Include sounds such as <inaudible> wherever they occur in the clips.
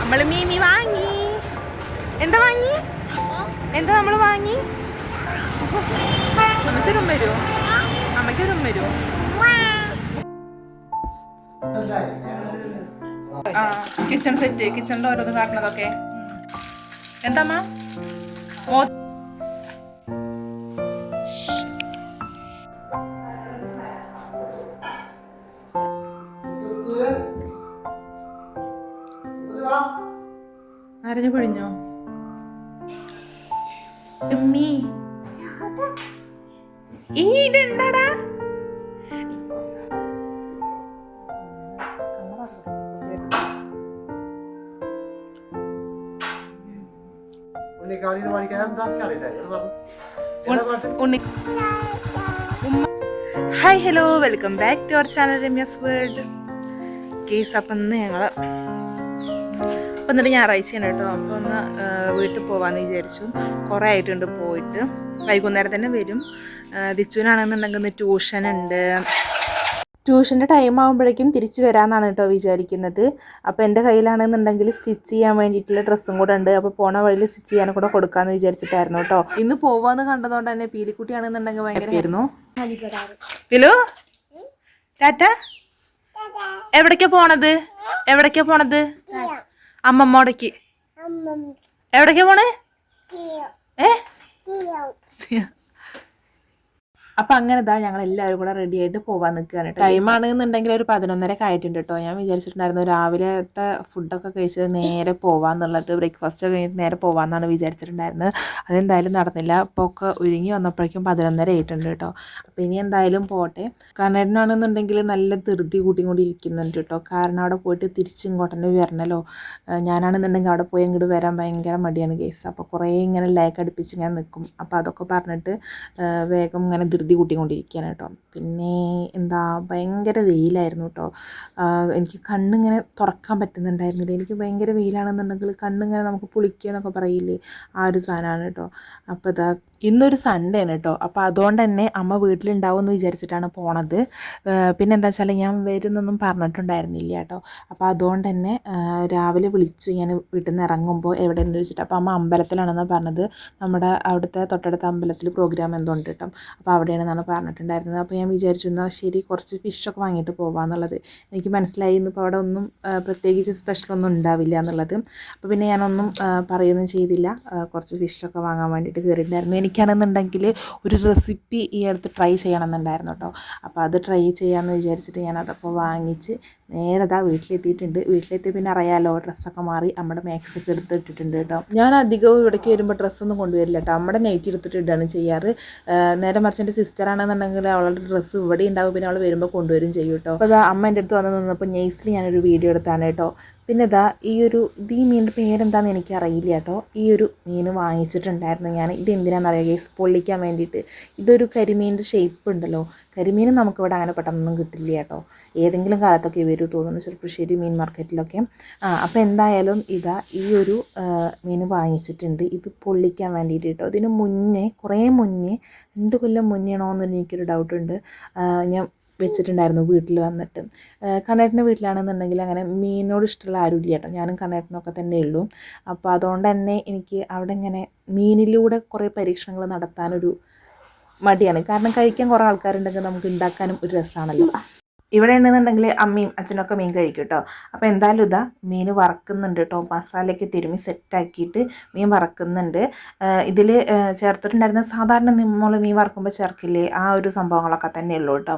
നമ്മൾ മീമി വാങ്ങി. എന്താ വാങ്ങി? എന്താ നമ്മൾ വാങ്ങി? അമ്മച്ചൊരു വരുമോ അമ്മയ്ക്കൊരും വരുമോ ആ കിച്ചൺ സെറ്റ് കിച്ചണിന്റെ ഓരോന്ന് കാട്ടണതൊക്കെ. എന്താമ്മ അരഞ്ഞു പൊഴിഞ്ഞോ? ഉമ്മി ഈ ഇതുണ്ടടാ ഉണ്ണിക്കാളി ഇത് പഠിക്കാൻ എന്താ അറിയില്ല. അത് പറഞ്ഞു. ഏതാ പാട്ട്? Unni hi hello welcome back to our channel Ramya's world case അപ്പം ഇന്ന് ഞങ്ങൾ അപ്പം എന്നിട്ട് ഞായറാഴ്ചയാണ് കേട്ടോ. അപ്പോൾ ഒന്ന് വീട്ടിൽ പോകാമെന്ന് വിചാരിച്ചു. കുറേ ആയിട്ടുണ്ട് പോയിട്ട്. വൈകുന്നേരം തന്നെ വരും. ദിച്ചുവിനാണെന്നുണ്ടെങ്കിൽ ഇന്ന് ട്യൂഷൻ ഉണ്ട് ട്യൂഷന്റെ ടൈം ആകുമ്പോഴേക്കും തിരിച്ചു വരാമെന്നാണ് കേട്ടോ വിചാരിക്കുന്നത്. അപ്പോൾ എന്റെ കയ്യിലാണെന്നുണ്ടെങ്കിൽ സ്റ്റിച്ച് ചെയ്യാൻ വേണ്ടിയിട്ടുള്ള ഡ്രസ്സും കൂടെ ഉണ്ട്. അപ്പോൾ പോണ വഴിയിൽ സ്റ്റിച്ച് ചെയ്യാനും കൂടെ കൊടുക്കാമെന്ന് വിചാരിച്ചിട്ടായിരുന്നു കേട്ടോ. ഇന്ന് പോവാന്ന് കണ്ടതുകൊണ്ട് തന്നെ പീലിക്കുട്ടിയാണെന്നുണ്ടെങ്കിൽ ഭയങ്കര ആയിരുന്നു. പിലു ടാറ്റ? എവിടേക്കാ പോണത്? എവിടേക്കാ പോണത്? അമ്മമ്മോടേക്ക്. എവിടേക്കാ പോണേ? ഏ? അപ്പൊ അങ്ങനെ ഇതാ ഞങ്ങൾ എല്ലാവരും കൂടെ റെഡി ആയിട്ട് പോവാൻ നിൽക്കുകയാണ് ടൈം ആണെന്നുണ്ടെങ്കിൽ ഒരു പതിനൊന്നര ആയിട്ടുണ്ട് കേട്ടോ. ഞാൻ വിചാരിച്ചിട്ടുണ്ടായിരുന്നു രാവിലത്തെ ഫുഡൊക്കെ കഴിച്ചത് നേരെ പോവാന്നുള്ളത് ബ്രേക്ക്ഫാസ്റ്റ് കഴിഞ്ഞിട്ട് നേരെ പോവാന്നാണ് വിചാരിച്ചിട്ടുണ്ടായിരുന്നത്. അതെന്തായാലും നടന്നില്ല. അപ്പോൾ ഒക്കെ ഒരുങ്ങി വന്നപ്പോഴേക്കും പതിനൊന്നര ആയിട്ടുണ്ട് കേട്ടോ. അപ്പോൾ ഇനി എന്തായാലും പോട്ടെ. കണ്ണേട്ടനാണെന്നുണ്ടെങ്കിൽ നല്ല ധൃതി കൂട്ടിക്കൊണ്ടിരിക്കുന്നുണ്ട് കേട്ടോ. കാരണം അവിടെ പോയിട്ട് തിരിച്ച് ഇങ്ങോട്ട് തന്നെ വരണല്ലോ ഞാനാണെന്നുണ്ടെങ്കിൽ അവിടെ പോയി ഇങ്ങോട്ട് വരാൻ ഭയങ്കര മടിയാണ് കേസ് അപ്പോൾ കുറേ ഇങ്ങനെ ലൈക്ക് അടുപ്പിച്ച് ഞാൻ നിൽക്കും അപ്പോൾ അതൊക്കെ പറഞ്ഞിട്ട് വേഗം ഇങ്ങനെ ധൃതി കൂട്ടിക്കൊണ്ടിരിക്കുകയാണ് കേട്ടോ. പിന്നെ എന്താ ഭയങ്കര വെയിലായിരുന്നു കേട്ടോ. എനിക്ക് കണ്ണിങ്ങനെ തുറക്കാൻ പറ്റുന്നുണ്ടായിരുന്നില്ല. എനിക്ക് ഭയങ്കര വെയിലാണെന്നുണ്ടെങ്കിൽ കണ്ണിങ്ങനെ നമുക്ക് പുളിക്കുക എന്നൊക്കെ പറയില്ലേ ആ ഒരു സാധനമാണ് കേട്ടോ. അപ്പോൾ ഇതാ ഇന്നൊരു സൺഡേ ആണ് കേട്ടോ. അപ്പോൾ അതുകൊണ്ട് തന്നെ അമ്മ വീട്ടിലുണ്ടാവും എന്ന് വിചാരിച്ചിട്ടാണ് പോണത്. പിന്നെ എന്താ വെച്ചാൽ ഞാൻ വരുന്നൊന്നും പറഞ്ഞിട്ടുണ്ടായിരുന്നില്ല കേട്ടോ. അപ്പോൾ അതുകൊണ്ട് തന്നെ രാവിലെ വിളിച്ചു ഞാൻ വീട്ടിൽ നിന്ന് ഇറങ്ങുമ്പോൾ എവിടെ എന്ന് ചോദിച്ചിട്ട് അപ്പോൾ അമ്മ അമ്പലത്തിലാണെന്നാണ് പറഞ്ഞത്. നമ്മുടെ അവിടുത്തെ തൊട്ടടുത്ത അമ്പലത്തിൽ പ്രോഗ്രാം എന്തോ ഉണ്ട് കേട്ടോ അപ്പോൾ അവിടെയാണെന്നാണ് പറഞ്ഞിട്ടുണ്ടായിരുന്നത്. അപ്പോൾ ഞാൻ വിചാരിച്ചു എന്നാൽ ശരി കുറച്ച് ഫിഷൊക്കെ വാങ്ങിയിട്ട് പോകാമെന്നുള്ളത് എനിക്ക് മനസ്സിലായി ഇന്നിപ്പോൾ അവിടെ ഒന്നും പ്രത്യേകിച്ച് പ്രത്യേകിച്ച് സ്പെഷ്യലൊന്നും ഉണ്ടാവില്ല എന്നുള്ളത്. അപ്പോൾ പിന്നെ ഞാനൊന്നും പറയുകയൊന്നും ചെയ്തില്ല. കുറച്ച് ഫിഷൊക്കെ വാങ്ങാൻ വേണ്ടിയിട്ട് കയറിയിട്ടുണ്ടായിരുന്നു. എനിക്കാണെന്നുണ്ടെങ്കിൽ ഒരു റെസിപ്പി ഈ അടുത്ത് ട്രൈ ചെയ്യണമെന്നുണ്ടായിരുന്നു കേട്ടോ. അപ്പോൾ അത് ട്രൈ ചെയ്യാമെന്ന് വിചാരിച്ചിട്ട് ഞാൻ അതൊക്കെ വാങ്ങിച്ച് നേരെ വീട്ടിലെത്തിയിട്ടുണ്ട്. വീട്ടിലെത്തി പിന്നെ അറിയാലോ ഡ്രസ്സൊക്കെ മാറി നമ്മുടെ മാക്സ് ഒക്കെ എടുത്ത് ഇട്ടിട്ടുണ്ട് കേട്ടോ. ഞാൻ അധികവും ഇവിടേക്ക് വരുമ്പോൾ ഡ്രസ്സൊന്നും കൊണ്ടുവരില്ല കേട്ടോ. നമ്മുടെ നൈറ്റ് എടുത്തിട്ട് ഇടാണ് ചെയ്യാറ് നേരെ മറിച്ച് എന്റെ സിസ്റ്റർ ആണെന്നുണ്ടെങ്കിൽ അവളുടെ ഡ്രസ്സ് ഇവിടെ ഉണ്ടാവും. പിന്നെ അവൾ വരുമ്പോൾ കൊണ്ടുവരും ചെയ്യും കേട്ടോ. അപ്പോൾ അമ്മ എന്റെ അടുത്ത് വന്ന് നിന്നപ്പോൾ നെയ്സിൽ ഞാനൊരു വീഡിയോ എടുത്താണ് കേട്ടോ. പിന്നെ ഇതാ ഈ ഒരു ഇത് ഈ മീനിന്റെ പേരെന്താണെന്ന് എനിക്ക് അറിയില്ല കേട്ടോ. ഈ ഒരു മീൻ വാങ്ങിച്ചിട്ടുണ്ടായിരുന്നു ഞാൻ. ഇത് എന്തിനാണെന്ന് അറിയാം ഗേസ് പൊള്ളിക്കാൻ വേണ്ടിയിട്ട്. ഇതൊരു കരിമീനിന്റെ ഷേപ്പ് ഉണ്ടല്ലോ. കരിമീൻ നമുക്കിവിടെ അങ്ങനെ പെട്ടെന്നൊന്നും കിട്ടില്ല കേട്ടോ. ഏതെങ്കിലും കാലത്തൊക്കെ വരും തോന്നുന്നു ചെറുപ്പശ്ശേരി മീൻ മാർക്കറ്റിലൊക്കെ. ആ അപ്പോൾ എന്തായാലും ഇതാ ഈ ഒരു മീൻ വാങ്ങിച്ചിട്ടുണ്ട്. ഇത് പൊള്ളിക്കാൻ വേണ്ടിയിട്ട് കേട്ടോ. ഇതിന് മുന്നേ കുറേ മുന്നേ രണ്ട് കൊല്ലം മുന്നേണോ എന്നൊരു എനിക്കൊരു ഡൗട്ടുണ്ട് ഞാൻ വെച്ചിട്ടുണ്ടായിരുന്നു വീട്ടിൽ വന്നിട്ട്. കണ്ണേട്ടന്റെ വീട്ടിലാണെന്നുണ്ടെങ്കിൽ അങ്ങനെ മീനോട് ഇഷ്ടമുള്ള ആരും ഇല്ല കേട്ടോ. ഞാനും കണ്ണേട്ടനൊക്കെ തന്നെ ഉള്ളൂ. അപ്പോൾ അതുകൊണ്ട് തന്നെ എനിക്ക് അവിടെ ഇങ്ങനെ മീനിലൂടെ കുറേ പരീക്ഷണങ്ങൾ നടത്താനൊരു മടിയാണ്. കാരണം കഴിക്കാൻ കുറേ ആൾക്കാരുണ്ടെങ്കിൽ നമുക്ക് ഉണ്ടാക്കാനും ഒരു രസമാണല്ലോ. ഇവിടെ ഉണ്ടെന്നുണ്ടെങ്കിൽ അമ്മയും അച്ഛനൊക്കെ മീൻ കഴിക്കും കേട്ടോ അപ്പോൾ എന്തായാലും ഇതാ മീൻ വറക്കുന്നുണ്ട് കേട്ടോ മസാലയൊക്കെ തിരുമ്മി സെറ്റാക്കിയിട്ട് മീൻ വറക്കുന്നുണ്ട്. ഇതിൽ ചേർത്തിട്ടുണ്ടായിരുന്ന സാധാരണ നമ്മൾ മീൻ വറക്കുമ്പോൾ ചേർക്കില്ലേ? ആ ഒരു സംഭവങ്ങളൊക്കെ തന്നെ ഉള്ളൂ കേട്ടോ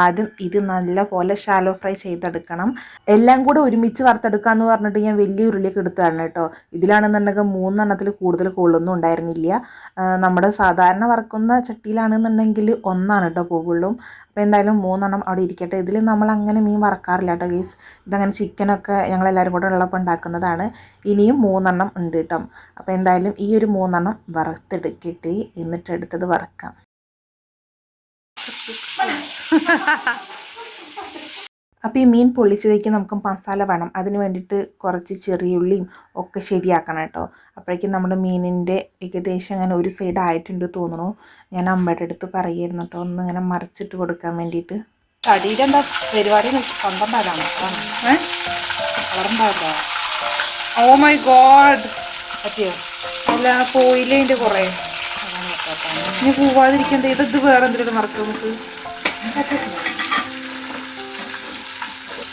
ആദ്യം ഇത് നല്ലപോലെ ഷാലോ ഫ്രൈ ചെയ്തെടുക്കണം. എല്ലാം കൂടെ ഒരുമിച്ച് വറുത്തെടുക്കുക എന്ന് പറഞ്ഞിട്ട് ഞാൻ വലിയ ഉരുളിയൊക്കെ എടുത്തതാണ് കേട്ടോ ഇതിലാണെന്നുണ്ടെങ്കിൽ മൂന്നെണ്ണത്തിൽ കൂടുതൽ കൊള്ളൊന്നും ഉണ്ടായിരുന്നില്ല. നമ്മുടെ സാധാരണ വറക്കുന്ന ചട്ടിയിലാണെന്നുണ്ടെങ്കിൽ ഒന്നാണ് കേട്ടോ പോകുള്ളൂ അപ്പോൾ എന്തായാലും മൂന്നെണ്ണം അവിടെ ഇരിക്കട്ടെ. ഇതിൽ നമ്മൾ അങ്ങനെ മീൻ വറക്കാറില്ല കേട്ടോ ഗീസ് ഇതങ്ങനെ ചിക്കനൊക്കെ ഞങ്ങളെല്ലാവരും കൂടെ ഉള്ളപ്പോൾ ഉണ്ടാക്കുന്നതാണ്. ഇനിയും മൂന്നെണ്ണം ഉണ്ട് കേട്ടോ. അപ്പോൾ എന്തായാലും ഈ ഒരു മൂന്നെണ്ണം വറുത്തെടുക്കട്ടെ. എന്നിട്ട് എടുത്തത് വറക്കാം. <laughs> അപ്പോൾ ഈ മീൻ പൊള്ളിച്ചതേക്ക് നമുക്ക് മസാല വേണം. അതിന് വേണ്ടിയിട്ട് കുറച്ച് ചെറിയുള്ളിയും ഒക്കെ ശരിയാക്കണം കേട്ടോ. അപ്പോഴേക്കും നമ്മുടെ മീനിന്റെ ഏകദേശം അങ്ങനെ ഒരു സൈഡ് ആയിട്ടുണ്ട് തോന്നുന്നു. ഞാൻ അമ്മയുടെ അടുത്ത് പറയായിരുന്നു കേട്ടോ. ഒന്ന് ഇങ്ങനെ മറിച്ചിട്ട് കൊടുക്കാൻ വേണ്ടിയിട്ട്. കടിയിലെന്താ പരിപാടി? സ്വന്തം പാലാണ് വളർണ്ടാവില്ല ഓ മൈ ഗോഡ്. പറ്റിയോ? അല്ല പോയില്ലേ എന്റെ കുറേ ഇനി പോവാതിരിക്കണ്ട? ഇത് ഇത് വേറെ എന്തെങ്കിലും മറക്കും നമുക്ക്?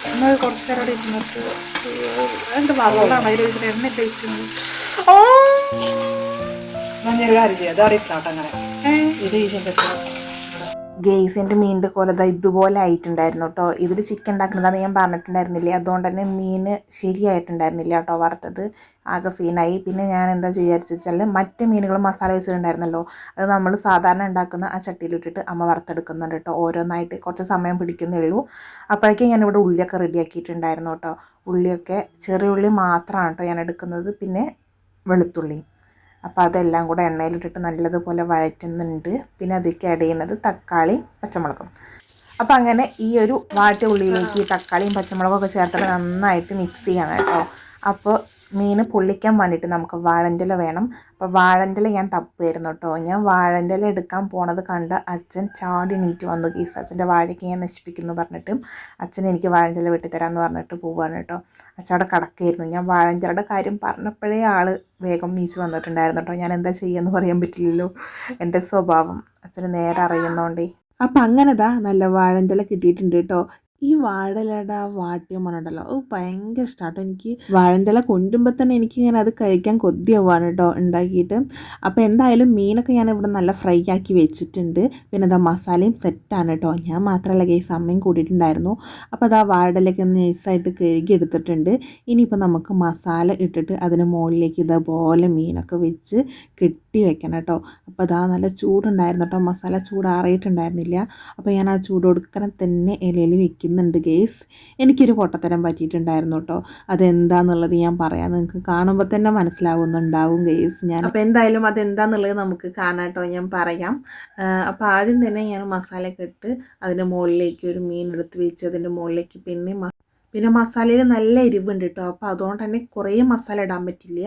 എന്നാൽ കുറച്ച് നേരം ഇരുന്നിട്ട് എന്ത് വെള്ളമാണ് അതിൽ ഇതിന് എണ്ണ തേച്ചത് ഓ! ഞാൻ ഒരു കാര്യം ചെയ്യാം. അത് ഇട്ടാട്ടെ അങ്ങനെ. ഇത് ഈ ചെഞ്ചട്ടി ഗെയ്സിന്റെ മീനിന്റെ കൊലത ഇതുപോലെ ആയിട്ടുണ്ടായിരുന്നു കേട്ടോ. ഇതിൽ ചിക്കൻ ഉണ്ടാക്കുന്നതാണ് ഞാൻ പറഞ്ഞിട്ടുണ്ടായിരുന്നില്ലേ? അതുകൊണ്ട് തന്നെ മീൻ ശരിയായിട്ടുണ്ടായിരുന്നില്ല കേട്ടോ വറുത്തത്. ആകെ സീനായി പിന്നെ ഞാൻ എന്താ വിചാരിച്ചു വെച്ചാൽ മറ്റ് മീനുകൾ മസാല വെച്ചിട്ടുണ്ടായിരുന്നല്ലോ അത് നമ്മൾ സാധാരണ ഉണ്ടാക്കുന്ന ആ ചട്ടിയിലിട്ടിട്ട് അമ്മ വറുത്തെടുക്കുന്നുണ്ട് കേട്ടോ. ഓരോന്നായിട്ട് കുറച്ച് സമയം പിടിക്കുന്നേ ഉള്ളൂ. അപ്പോഴേക്കും ഞാനിവിടെ ഉള്ളിയൊക്കെ റെഡിയാക്കിയിട്ടുണ്ടായിരുന്നു കേട്ടോ. ഉള്ളിയൊക്കെ ചെറിയ ഉള്ളി മാത്രമാണ് കേട്ടോ ഞാൻ എടുക്കുന്നത്. പിന്നെ വെളുത്തുള്ളി. അപ്പോൾ അതെല്ലാം കൂടെ എണ്ണയിലിട്ടിട്ട് നല്ലതുപോലെ വഴറ്റുന്നുണ്ട്. പിന്നെ അതിലേക്ക് ആഡ് ചെയ്യുന്നത് തക്കാളിയും പച്ചമുളകും. അപ്പോൾ അങ്ങനെ ഈ ഒരു വാട്ടിയ ഉള്ളിയിലേക്ക് തക്കാളിയും പച്ചമുളകും ഒക്കെ ചേർത്തിട്ട് നന്നായിട്ട് മിക്സ് ചെയ്യണം കേട്ടോ. അപ്പോൾ മീൻ പൊള്ളിക്കാൻ വേണ്ടിയിട്ട് നമുക്ക് വാഴന്റെല വേണം. അപ്പോൾ വാഴന്റെല ഞാൻ തപ്പുമായിരുന്നു കേട്ടോ. ഞാൻ വാഴന്റെല എടുക്കാൻ പോണത് കണ്ട് അച്ഛൻ ചാടി നീറ്റ് വന്നു. കേസ് അച്ഛന്റെ വാഴയ്ക്ക് ഞാൻ നശിപ്പിക്കുന്നു പറഞ്ഞിട്ട് അച്ഛൻ എനിക്ക് വാഴന്റെല വെട്ടിത്തരാമെന്ന് പറഞ്ഞിട്ട് പോവുകയാണ് കേട്ടോ. അച്ഛൻ അവിടെ കിടക്കായിരുന്നു. ഞാൻ വാഴഞ്ചലയുടെ കാര്യം പറഞ്ഞപ്പോഴേ ആൾ വേഗം നീച്ച് വന്നിട്ടുണ്ടായിരുന്നു കേട്ടോ. ഞാൻ എന്താ ചെയ്യുമെന്ന് പറയാൻ പറ്റില്ലല്ലോ. എന്റെ സ്വഭാവം. അച്ഛന് നേരെ അറിയുന്നതുകൊണ്ടേ അപ്പം അങ്ങനെതാ നല്ല വാഴഞ്ചല കിട്ടിയിട്ടുണ്ട് കേട്ടോ. ഈ വാഴലട വാട്ടിയ മണമുണ്ടല്ലോ അത് ഭയങ്കര ഇഷ്ടമാട്ടോ എനിക്ക് വാഴന്റെല കൊണ്ടുമ്പോൾ തന്നെ എനിക്കിങ്ങനെ അത് കഴിക്കാൻ കൊതിയാവാണ് കേട്ടോ ഉണ്ടാക്കിയിട്ട്. അപ്പോൾ എന്തായാലും മീനൊക്കെ ഞാൻ ഇവിടെ നല്ല ഫ്രൈ ആക്കി വെച്ചിട്ടുണ്ട്. പിന്നെ അതാ മസാലയും സെറ്റാണ് കേട്ടോ ഞാൻ മാത്രമല്ല കേസ് അമ്മയും കൂടിയിട്ടുണ്ടായിരുന്നു അപ്പോൾ അതാ വാഴലൊക്കെ ഒന്ന് നൈസായിട്ട് കഴുകി എടുത്തിട്ടുണ്ട്. ഇനിയിപ്പോൾ നമുക്ക് മസാല ഇട്ടിട്ട് അതിന് മുകളിലേക്ക് ഇതേപോലെ മീനൊക്കെ വെച്ച് കെട്ടി വെക്കണം കേട്ടോ അപ്പോൾ അതാ നല്ല ചൂടുണ്ടായിരുന്നു കേട്ടോ മസാല ചൂടാറിയിട്ടുണ്ടായിരുന്നില്ല. അപ്പോൾ ഞാൻ ആ ചൂട് കൊടുക്കണം തന്നെ ഇലയിൽ വെക്കുന്നുണ്ട് ഗേസ്. എനിക്കൊരു പൊട്ടത്തരം പറ്റിയിട്ടുണ്ടായിരുന്നു കേട്ടോ അതെന്താന്നുള്ളത് ഞാൻ പറയാം. നിങ്ങൾക്ക് കാണുമ്പോൾ തന്നെ മനസ്സിലാവുന്നുണ്ടാവും ഗേസ്. ഞാൻ അപ്പോൾ എന്തായാലും അതെന്താന്നുള്ളത് നമുക്ക് കാണാം കേട്ടോ ഞാൻ പറയാം. അപ്പോൾ ആദ്യം തന്നെ ഞാൻ മസാലയൊക്കെ ഇട്ട് അതിന്റെ മുകളിലേക്ക് ഒരു മീൻ എടുത്ത് വെച്ച് അതിന്റെ മുകളിലേക്ക് പിന്നെ പിന്നെ മസാലയിൽ നല്ല എരിവുണ്ട് കേട്ടോ അപ്പോൾ അതുകൊണ്ട് തന്നെ കുറേ മസാല ഇടാൻ പറ്റില്ല.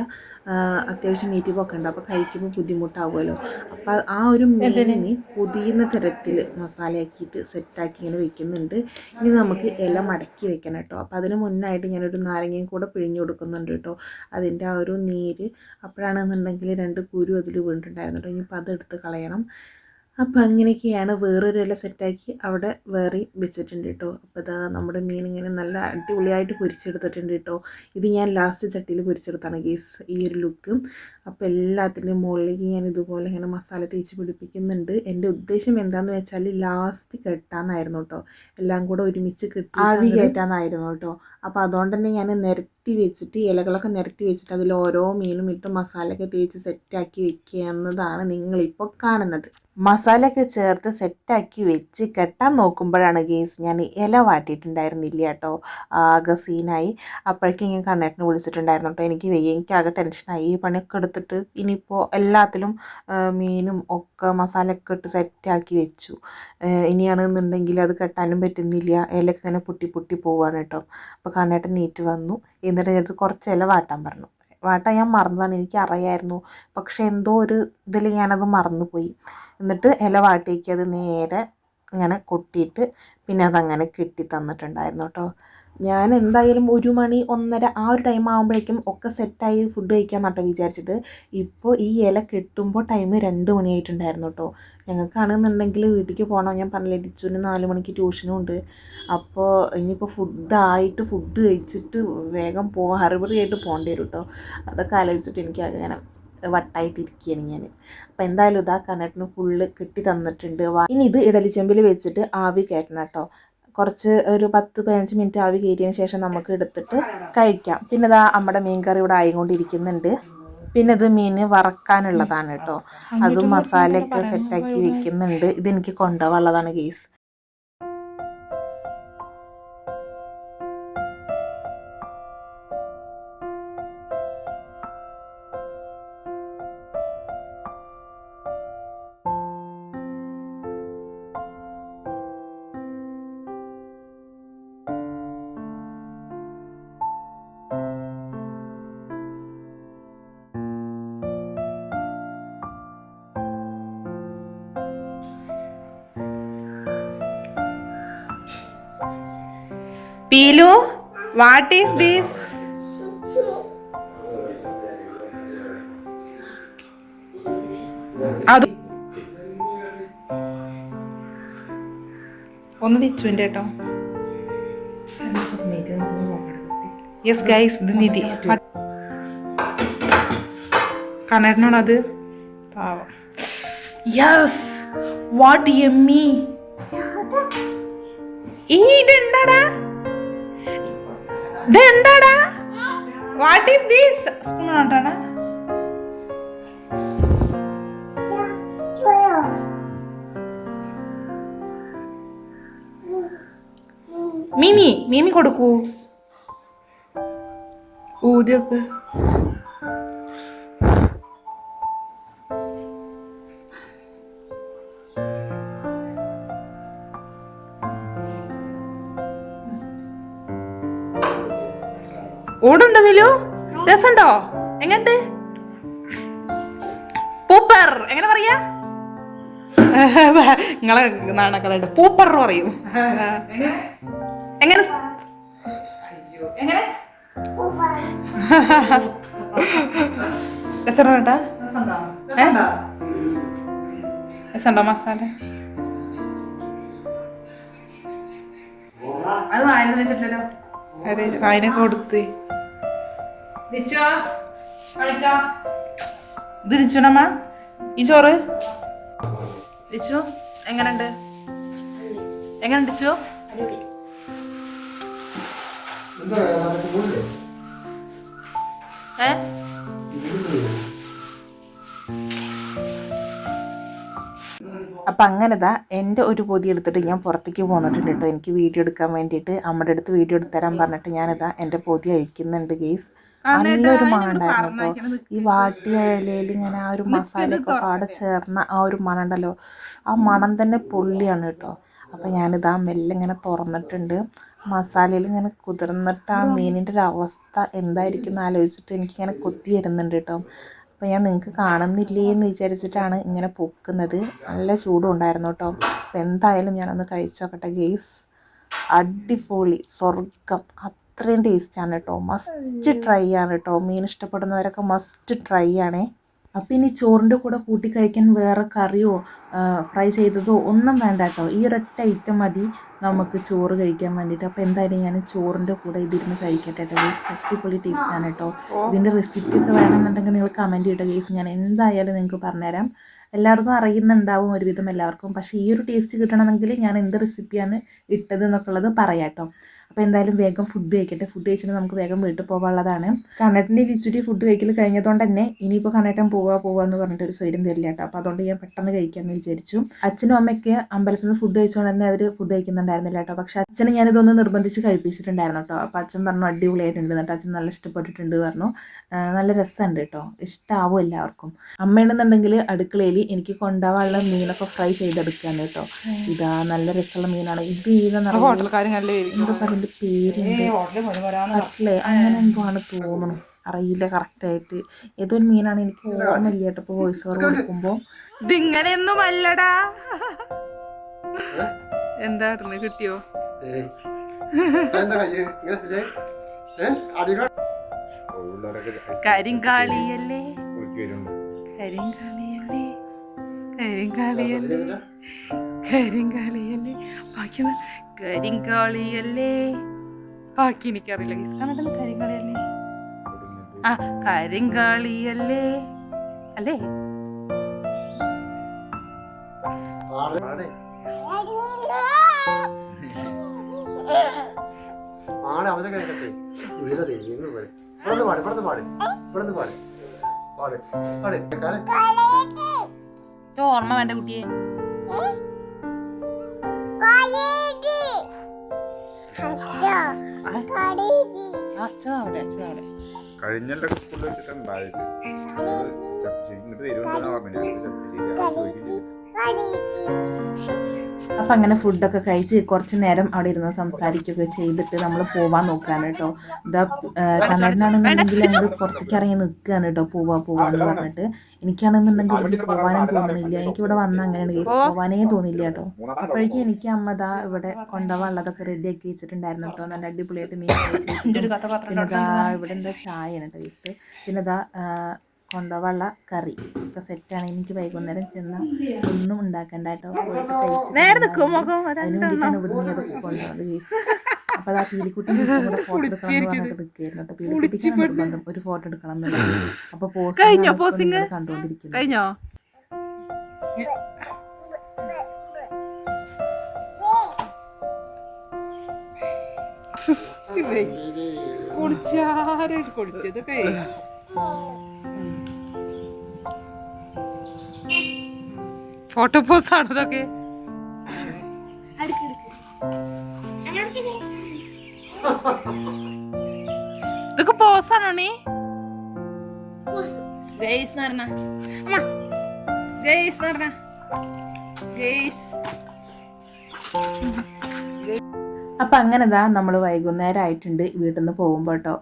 അത്യാവശ്യം എരിവൊക്കെ ഉണ്ട്. അപ്പോൾ കഴിക്കുമ്പോൾ ബുദ്ധിമുട്ടാവുമല്ലോ. അപ്പോൾ ആ ഒരു മീനിന് പുതിയുന്ന തരത്തിൽ മസാലയാക്കിയിട്ട് സെറ്റാക്കി ഇങ്ങനെ വെക്കുന്നുണ്ട്. ഇനി നമുക്ക് ഇല മടക്കി വെക്കണം കേട്ടോ അപ്പോൾ അതിന് മുന്നായിട്ട് ഞാനൊരു നാരങ്ങയും കൂടെ പിഴിഞ്ഞു കൊടുക്കുന്നുണ്ട് കേട്ടോ അതിന്റെ ആ ഒരു നീര് അപ്പോഴാണെന്നുണ്ടെങ്കിൽ രണ്ട് കുരു അതിൽ വീണിട്ടുണ്ടായിരുന്നു കേട്ടോ ഇനിയിപ്പോൾ അതെടുത്ത് കളയണം. അപ്പോൾ അങ്ങനെയൊക്കെയാണ് വേറൊരു ഇല സെറ്റാക്കി അവിടെ വേറെയും വെച്ചിട്ടുണ്ട് കേട്ടോ അപ്പോൾ ഇതാ നമ്മുടെ മീൻ ഇങ്ങനെ നല്ല അടിപൊളിയായിട്ട് പൊരിച്ചെടുത്തിട്ടുണ്ട് കേട്ടോ ഇത് ഞാൻ ലാസ്റ്റ് ചട്ടിയിൽ പൊരിച്ചെടുത്താണ് ഗീസ് ഈ ഒരു ലുക്ക് അപ്പോൾ എല്ലാത്തിന്റെയും മുകളിലേക്ക് ഞാൻ ഇതുപോലെ ഇങ്ങനെ മസാല തേച്ച് പിടിപ്പിക്കുന്നുണ്ട്. എന്റെ ഉദ്ദേശം എന്താണെന്ന് വെച്ചാൽ ലാസ്റ്റ് കെട്ടാന്നായിരുന്നു കേട്ടോ എല്ലാം കൂടെ ഒരുമിച്ച് കിട്ടി ആവി കയറ്റാന്നായിരുന്നു കേട്ടോ അപ്പോൾ അതുകൊണ്ട് തന്നെ ഞാൻ നിരത്തി വെച്ചിട്ട് ഇലകളൊക്കെ നിരത്തി വെച്ചിട്ട് അതിൽ ഓരോ മീനും ഇട്ട് മസാലയൊക്കെ തേച്ച് സെറ്റാക്കി വെക്കുക എന്നതാണ് നിങ്ങളിപ്പോൾ കാണുന്നത്. മസാലയൊക്കെ ചേർത്ത് സെറ്റാക്കി വെച്ച് കെട്ടാൻ നോക്കുമ്പോഴാണ് ഗേസ് ഞാൻ ഇല വാട്ടിയിട്ടുണ്ടായിരുന്നില്ല കേട്ടോ. ആകെ സീനായി അപ്പോഴേക്കും ഞാൻ കണ്ണേട്ടനെ വിളിച്ചിട്ടുണ്ടായിരുന്നു കേട്ടോ. എനിക്ക് വയ്യ. എനിക്കാകെ ടെൻഷനായി ഈ പണിയൊക്കെ എടുത്തിട്ട് ഇനിയിപ്പോൾ എല്ലാത്തിലും മീനും ഒക്കെ മസാലയൊക്കെ ഇട്ട് സെറ്റാക്കി വെച്ചു. ഇനിയാണ് ഇനിയാണെന്നുണ്ടെങ്കിൽ അത് കെട്ടാനും പറ്റുന്നില്ല. ഇലയൊക്കെ ഇങ്ങനെ പൊട്ടി പൊട്ടി പോവാണ് കേട്ടോ. അപ്പോൾ കണ്ണേട്ടൻ നീറ്റ് വന്നു. എന്നിട്ട് ഞാൻ കുറച്ച് ഇല വാട്ടാൻ പറഞ്ഞു. വാട്ടാൻ ഞാൻ മറന്നതാണ്. എനിക്കറിയായിരുന്നു. പക്ഷേ എന്തോ ഒരു ഇതിൽ ഞാനത് മറന്നുപോയി. എന്നിട്ട് ഇല വാട്ടിക്ക് അത് നേരെ ഇങ്ങനെ കൊട്ടിയിട്ട് പിന്നെ അതങ്ങനെ കെട്ടി തന്നിട്ടുണ്ടായിരുന്നു കേട്ടോ. ഞാൻ എന്തായാലും ഒരു മണി ഒന്നര ആ ഒരു ടൈം ആകുമ്പോഴേക്കും ഒക്കെ സെറ്റായി ഫുഡ് കഴിക്കാൻ നട്ടോ വിചാരിച്ചത്. ഇപ്പോൾ ഈ ഇല കെട്ടുമ്പോൾ ടൈം രണ്ട് മണിയായിട്ടുണ്ടായിരുന്നു കേട്ടോ. ഞങ്ങൾക്കാണെന്നുണ്ടെങ്കിൽ വീട്ടിലേക്ക് പോകണം ഞാൻ പറഞ്ഞില്ലേ ലിച്ചുവിന് നാല് മണിക്ക് ട്യൂഷനും ഉണ്ട്. അപ്പോൾ ഇനിയിപ്പോൾ ഫുഡായിട്ട് ഫുഡ് കഴിച്ചിട്ട് വേഗം പോകാൻ ഹറിബറി ആയിട്ട് പോകേണ്ടി വരും കേട്ടോ. അതൊക്കെ ആലോചിച്ചിട്ട് എനിക്ക് അങ്ങനെ വട്ടായിട്ടിരിക്കുകയാണ് ഞാൻ അപ്പോൾ എന്തായാലും ഇതാ കണ്ണട്ടിന് ഫുള്ള് കിട്ടി തന്നിട്ടുണ്ട്. ഇനി ഇത് ഇഡലി ചെമ്പിൽ വെച്ചിട്ട് ആവി കയറ്റണം കേട്ടോ കുറച്ച് ഒരു പത്ത് പതിനഞ്ച് മിനിറ്റ് ആവി കയറ്റിയതിന് ശേഷം നമുക്ക് എടുത്തിട്ട് കഴിക്കാം. പിന്നെ ഇതാ നമ്മുടെ മീൻകറി ഇവിടെ ആയിക്കൊണ്ടിരിക്കുന്നുണ്ട്. പിന്നെ ഇത് മീൻ വറക്കാനുള്ളതാണ് കേട്ടോ അതും മസാലയൊക്കെ സെറ്റാക്കി വെക്കുന്നുണ്ട്. ഇതെനിക്ക് കൊണ്ടുപോകാനുള്ളതാണ് കേസ് പീലു വാട്ട് ഈസ് ദിസ് അത് ഒന്ന് ലിച്ചുവിന്റെ കേട്ടോ. യെസ് ഗൈസ് ഇത് നിധി. കണ്ണേട്ടനാണോ അത് പാവം യെസ് വാട്ട് എമ്മി ഈ ഇതെന്താടാ? ഇതെന്താടാ വാട്ട് ഈസ് ദിസ് സ്പൂൺ ആണ്ടാണ് മിമി മിമി കൊടുക്കൂ ഊതിയൊക്കെ ഓടുണ്ടോ മിലു? രസണ്ടോ എങ്ങനെ പൂപ്പർ എങ്ങനെ പറയാ? നിങ്ങളെ നാണക്കളായിട്ട് പൂപ്പർ പറയും. എങ്ങനെ? എങ്ങനെ? രസമുണ്ടോ രസമുണ്ടോ? മസാല? അത് വായന വെച്ചിട്ടില്ലല്ലോ. അതെ അതിനെ കൊടുത്ത്. ഇത് രിച്ചുണമ്മ ഈ ചോറ്? രിച്ചു എങ്ങനുണ്ട്? എങ്ങനുണ്ട് ചോ എന്താ മറ്റേ കൂടില്ലേ? ഏ? അപ്പം അങ്ങനെതാ എന്റെ ഒരു പൊതി എടുത്തിട്ട് ഞാൻ പുറത്തേക്ക് പോന്നിട്ടുണ്ട് കേട്ടോ. എനിക്ക് വീഡിയോ എടുക്കാൻ വേണ്ടിയിട്ട് അമ്മയുടെ അടുത്ത് വീഡിയോ എടുത്ത് തരാൻ പറഞ്ഞിട്ട് ഞാനിതാ എന്റെ പൊതി അഴിക്കുന്നുണ്ട് ഗെയ്സ് നല്ലൊരു മണമുണ്ടായിരുന്നു അപ്പോൾ കേട്ടോ. ഈ വാട്ടിയ ഇലയിൽ ഇങ്ങനെ ആ ഒരു മസാലയൊക്കെ പാടെ ചേർന്ന ആ ഒരു മണം ഉണ്ടല്ലോ. ആ മണം തന്നെ പൊള്ളിയാണ് കേട്ടോ. അപ്പം ഞാനിതാ മെല്ലെ ഇങ്ങനെ തുറന്നിട്ടുണ്ട്. മസാലയിൽ ഇങ്ങനെ കുതിർന്നിട്ട് ആ മീനിന്റെ ഒരു അവസ്ഥ എന്തായിരിക്കും എന്ന് ആലോചിച്ചിട്ട് എനിക്കിങ്ങനെ കൊത്തി വരുന്നുണ്ട് കേട്ടോ. അപ്പോൾ ഞാൻ നിങ്ങൾക്ക് കാണുന്നില്ലേ എന്ന് വിചാരിച്ചിട്ടാണ് ഇങ്ങനെ പൊക്കുന്നത്. നല്ല ചൂടുണ്ടായിരുന്നു കേട്ടോ അപ്പോൾ എന്തായാലും ഞാനൊന്ന് കഴിച്ചു നോക്കട്ടെ ഗെയ്സ് അടിപൊളി സ്വർഗം അത്രയും ടേസ്റ്റാണ് കേട്ടോ മസ്റ്റ് ട്രൈ ആണ് കേട്ടോ മീൻ ഇഷ്ടപ്പെടുന്നവരൊക്കെ മസ്റ്റ് ട്രൈ ആണേ. അപ്പം ഇനി ചോറിന്റെ കൂടെ കൂട്ടി കഴിക്കാൻ വേറെ കറിയോ ഫ്രൈ ചെയ്തതോ ഒന്നും വേണ്ട കേട്ടോ ഈ ഒരൊറ്റ ഐറ്റം മതി നമുക്ക് ചോറ് കഴിക്കാൻ വേണ്ടിയിട്ട്. അപ്പോൾ എന്തായാലും ഞാൻ ചോറിന്റെ കൂടെ ഇതിരുന്ന് കഴിക്കട്ടെ കേട്ടോ ഗേസ് അടിപൊളി ടേസ്റ്റാണ് കേട്ടോ. ഇതിന്റെ റെസിപ്പി ഒക്കെ വേണമെന്നുണ്ടെങ്കിൽ നിങ്ങൾ കമന്റ് ചെയ്യട്ടോ ഗേസ് ഞാൻ എന്തായാലും നിങ്ങൾക്ക് പറഞ്ഞുതരാം. എല്ലാവർക്കും അറിയുന്നുണ്ടാവും ഒരുവിധം എല്ലാവർക്കും. പക്ഷേ ഈ ഒരു ടേസ്റ്റ് കിട്ടണമെങ്കിൽ ഞാൻ എന്ത് റെസിപ്പിയാണ് ഇട്ടത് എന്നൊക്കെ ഉള്ളത് പറയാം കേട്ടോ. അപ്പോൾ എന്തായാലും വേഗം ഫുഡ് കഴിക്കട്ടെ. ഫുഡ് കഴിച്ചിട്ട് നമുക്ക് വേഗം വീട്ടിൽ പോകാനുള്ളതാണ്. കണ്ണേട്ടന്റെ വിച്ചുറ്റി ഫുഡ് കഴിക്കൽ കഴിഞ്ഞതുകൊണ്ട് തന്നെ ഇനിയിപ്പോൾ കണ്ണേട്ടൻ പോവാ പോവാ എന്ന് പറഞ്ഞിട്ട് ഒരു സ്വൈര്യം തരില്ല കേട്ടോ. അപ്പോൾ അതുകൊണ്ട് ഞാൻ പെട്ടെന്ന് കഴിക്കാമെന്ന് വിചാരിച്ചു. അച്ഛനും അമ്മയ്ക്ക് അമ്പലത്തിൽ നിന്ന് ഫുഡ് കഴിച്ചുകൊണ്ട് തന്നെ അവർ ഫുഡ് കഴിക്കുന്നുണ്ടായിരുന്നില്ല കേട്ടോ. പക്ഷേ അച്ഛനെ ഞാനിതൊന്ന് നിർബന്ധിച്ച് കഴിപ്പിച്ചിട്ടുണ്ടായിരുന്നു കേട്ടോ. അപ്പോൾ അച്ഛൻ പറഞ്ഞു അടിപൊളിയായിട്ടുണ്ട് എന്നിട്ട് അച്ഛൻ നല്ല ഇഷ്ടപ്പെട്ടിട്ടുണ്ട് പറഞ്ഞു. നല്ല രസമുണ്ട് കേട്ടോ. ഇഷ്ടമാവും എല്ലാവർക്കും. അമ്മയാണെന്നുണ്ടെങ്കിൽ അടുക്കളയിൽ എനിക്ക് കൊണ്ടുപോകാനുള്ള മീനൊക്കെ ഫ്രൈ ചെയ്തെടുക്കുകയാണ് കേട്ടോ. ഇതാ നല്ല രസമുള്ള മീനാണ്. ഇത് ഈ ഹോട്ടൽക്കാരും നല്ല എന്താ പേരുണ്ട്. അല്ലേ? അങ്ങനെ എന്തോ ആണ് തോന്നുന്നു അറിയില്ല കറക്റ്റായിട്ട് ഏതോ ഒരു മീനാണ് എനിക്ക് ഓർമ്മയില്ല കേട്ടോ ഇപ്പോൾ വോയിസ് ഓവർ കൊടുക്കുമ്പോൾ ഇതിങ്ങനെയൊന്നും അല്ലടാ. എന്താ കിട്ടിയോ? കരിങ്കാളിയല്ലേ? കരിങ്കാളിയല്ലേ? കരിങ്കാളിയല്ലേ? കരിങ്കാളിയല്ലേ? ബാക്കി കരിങ്കാളിയല്ലേ? ബാക്കി എനിക്കറിയില്ല. ഗീസ് കണ്ടിട്ട് കരിങ്കാളിയല്ലേ? ആ കരിങ്കാളിയല്ലേ? അല്ലേ? പാട്. പാട്. പാട് അവധ കേൾക്കട്ടെ ഉയരെ തെളിയുന്നു പോലെ ഇവിടുന്ന് പാട് ഇവിടുന്ന് പാട്. ഇവിടുന്ന് പാട്. പാട് പാട്. കാലം ഓർമ്മ വേണ്ട കുട്ടിയെ. കഴിഞ്ഞല്ലോ സ്കൂളിൽ വെച്ചിട്ടുണ്ടായത് അപ്പം അങ്ങനെ ഫുഡൊക്കെ കഴിച്ച് കുറച്ച് നേരം അവിടെ ഇരുന്ന് സംസാരിക്കുകയൊക്കെ ചെയ്തിട്ട് നമ്മൾ പോവാൻ നോക്കുകയാണ് കേട്ടോ. ഇതാ കണ്ണടനാണെന്നുണ്ടെങ്കിൽ ഞങ്ങൾ പുറത്തേക്ക് ഇറങ്ങി നിൽക്കുകയാണ് കേട്ടോ. പോവാ പോവാന്ന് പറഞ്ഞിട്ട്. എനിക്കാണെന്നുണ്ടെങ്കിൽ ഇവിടെ പോവാനും തോന്നുന്നില്ല. എനിക്ക് ഇവിടെ വന്ന അങ്ങനെയാണ് കേസ് പോവാനേ തോന്നില്ല കേട്ടോ. അപ്പോഴേക്കും എനിക്ക് അമ്മ ദാ ഇവിടെ കൊണ്ടുപോകാനുള്ളതൊക്കെ റെഡിയാക്കി വെച്ചിട്ടുണ്ടായിരുന്നു കേട്ടോ. നല്ല അടിപൊളിയായിട്ട് മീൻ <laughs> പിന്നെ ഇവിടെ എന്താ ചായയാണ് കേട്ടോ കേസ് പിന്നെ ദാ കൊണ്ടുപോകാനുള്ള കറി. ഒക്കെ സെറ്റാണ് എനിക്ക് വൈകുന്നേരം ചെന്ന ഒന്നും ഉണ്ടാക്കണ്ട കേട്ടോ. പോയിട്ട് കഴിച്ചിട്ട് അതിന് വേണ്ടിയിട്ടാണ് ഇവിടുന്ന് അതൊക്കെ കൊണ്ടുപോകുന്നത് കേസ് അപ്പൊ അതാ പീലിക്കുട്ടി ഫോട്ടോ എടുക്കണം എന്ന് പറഞ്ഞിട്ട് നിൽക്കുകയായിരുന്നു കേട്ടോ. പീലിക്കുട്ടിക്ക് നിർബന്ധം. ഒരു ഫോട്ടോ എടുക്കണം എന്നുള്ളത് അപ്പൊ പോസ്റ്റ് posing? കഴിഞ്ഞോ? കുളിച്ചാരെ കുളിച്ചതൊക്കെ. ഫോട്ടോ പോസ് ആണ് ഇതൊക്കെ ഇതൊക്കെ പോസാണോ നീ? ഗൈസ് എന്ന് അമ്മ. ഗൈസ് എന്ന് പറഞ്ഞ. ഗൈസ് അപ്പം അങ്ങനെ ദാ നമ്മൾ വൈകുന്നേരം ആയിട്ടുണ്ട് വീട്ടിൽ നിന്ന് പോകുമ്പോൾ കേട്ടോ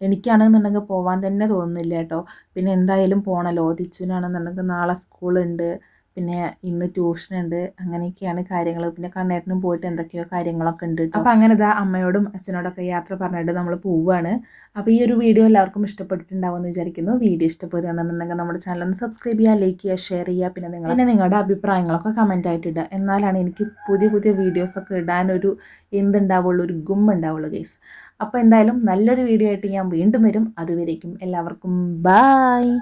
എനിക്കാണെന്നുണ്ടെങ്കിൽ പോവാൻ തന്നെ തോന്നുന്നില്ല കേട്ടോ പിന്നെ എന്തായാലും പോണല്ലോ. തിച്ചുനാണെന്നുണ്ടെങ്കിൽ നാളെ സ്കൂളുണ്ട്. പിന്നെ ഇന്ന് ട്യൂഷൻ ഉണ്ട് അങ്ങനെയൊക്കെയാണ് കാര്യങ്ങൾ പിന്നെ കണ്ണേട്ടനും പോയിട്ട് എന്തൊക്കെയോ കാര്യങ്ങളൊക്കെ ഉണ്ട് അപ്പം അങ്ങനെ ഇതാ അമ്മയോടും അച്ഛനോടൊക്കെ യാത്ര പറഞ്ഞിട്ട് നമ്മൾ പോവുകയാണ് അപ്പോൾ ഈ ഒരു വീഡിയോ എല്ലാവർക്കും ഇഷ്ടപ്പെട്ടിട്ടുണ്ടാവുമെന്ന് വിചാരിക്കുന്നു. വീഡിയോ ഇഷ്ടപ്പെടുകയാണെന്നുണ്ടെങ്കിൽ നമ്മുടെ ചാനൽ ഒന്ന് സബ്സ്ക്രൈബ് ചെയ്യുക ലൈക്ക് ചെയ്യുക ഷെയർ ചെയ്യുക പിന്നെ നിങ്ങൾ പിന്നെ നിങ്ങളുടെ അഭിപ്രായങ്ങളൊക്കെ കമന്റ് ആയിട്ട് ഇടുക. എന്നാലാണ് എനിക്ക് പുതിയ പുതിയ വീഡിയോസൊക്കെ ഇടാനൊരു എന്തുണ്ടാവുള്ളൂ ഒരു ഗും ഉണ്ടാവുള്ളൂ ഗൈസ് അപ്പോൾ എന്തായാലും നല്ലൊരു വീഡിയോ ആയിട്ട് ഞാൻ വീണ്ടും വരും. അതുവരേക്കും എല്ലാവർക്കും ബായ്